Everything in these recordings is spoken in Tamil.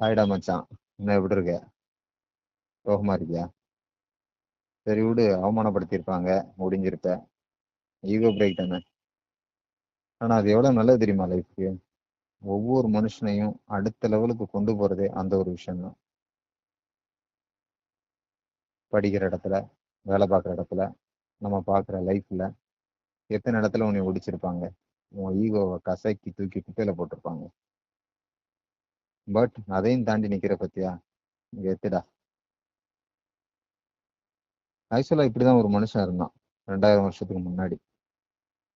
ஆயிடா மச்சான். என்ன எப்படி இருக்க சோகமா இருக்கியா? சரி விடு அவமானப்படுத்தியிருப்பாங்க முடிஞ்சிருப்ப. ஈகோ பிரேக் தானே. ஆனா அது எவ்வளவு நல்லது தெரியுமா லைஃப்க்கு ஒவ்வொரு மனுஷனையும் அடுத்த லெவலுக்கு கொண்டு போறதே அந்த ஒரு விஷயம் தான் படிக்கிற இடத்துல வேலை பார்க்குற இடத்துல நம்ம பார்க்குற லைஃப்ல எத்தனை இடத்துல உன்னை ஒடிச்சிருப்பாங்க? உன் ஈகோவை கசக்கி தூக்கி குப்பையில் போட்டிருப்பாங்க. பட் அதையும் தாண்டி நிக்கிற பத்தியா? எத்துடா ஆக்சுவலா இப்படிதான் ஒரு மனுஷன் இருந்தான். ரெண்டாயிரம் வருஷத்துக்கு முன்னாடி.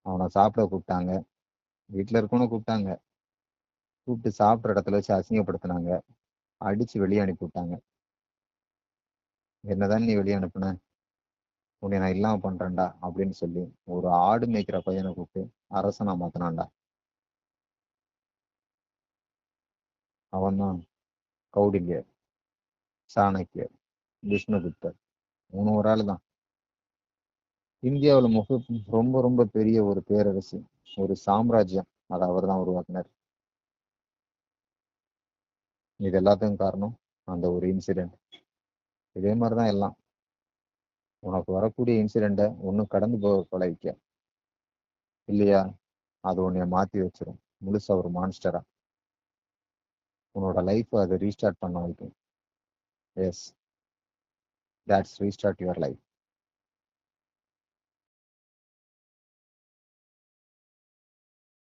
அவனை சாப்பிட கூப்பிட்டாங்க. வீட்டுல இருக்கவனும் கூப்பிட்டாங்க. கூப்பிட்டு சாப்பிட்ற இடத்துல வச்சு அசிங்கப்படுத்தினாங்க. அடிச்சு வெளியே அனுப்பி விட்டாங்க. என்னதான் நீ வெளியே அனுப்புன? உன்னை நான் இல்லாம பண்றேன்டா அப்படின்னு சொல்லி ஒரு ஆடு மேய்க்கிற பையனை கூப்பிட்டு அரசனா மாத்தினான்டா. அவன்தான் கௌடில்யர் சாணக்கியர் விஷ்ணுகுப்தர் மூணு ஒரு ஆள் தான் இந்தியாவில் முக ரொம்ப ரொம்ப பெரிய ஒரு பேரரசு ஒரு சாம்ராஜ்யம் அதை அவர் தான் உருவாக்கினார் இது எல்லாத்துக்கும் காரணம் அந்த ஒரு இன்சிடென்ட் இதே மாதிரி தான் எல்லாம் உனக்கு வரக்கூடிய இன்சிடெண்ட்டை ஒன்றும் கடந்து போக பழகிக்க இல்லையா அது உன்னைய மாற்றி வச்சிரும் முழுசா ஒரு மான்ஸ்டரா உன்னோட லைஃப்பை அதை ரீஸ்டார்ட் பண்ண வைக்கும். Yes that's restart your life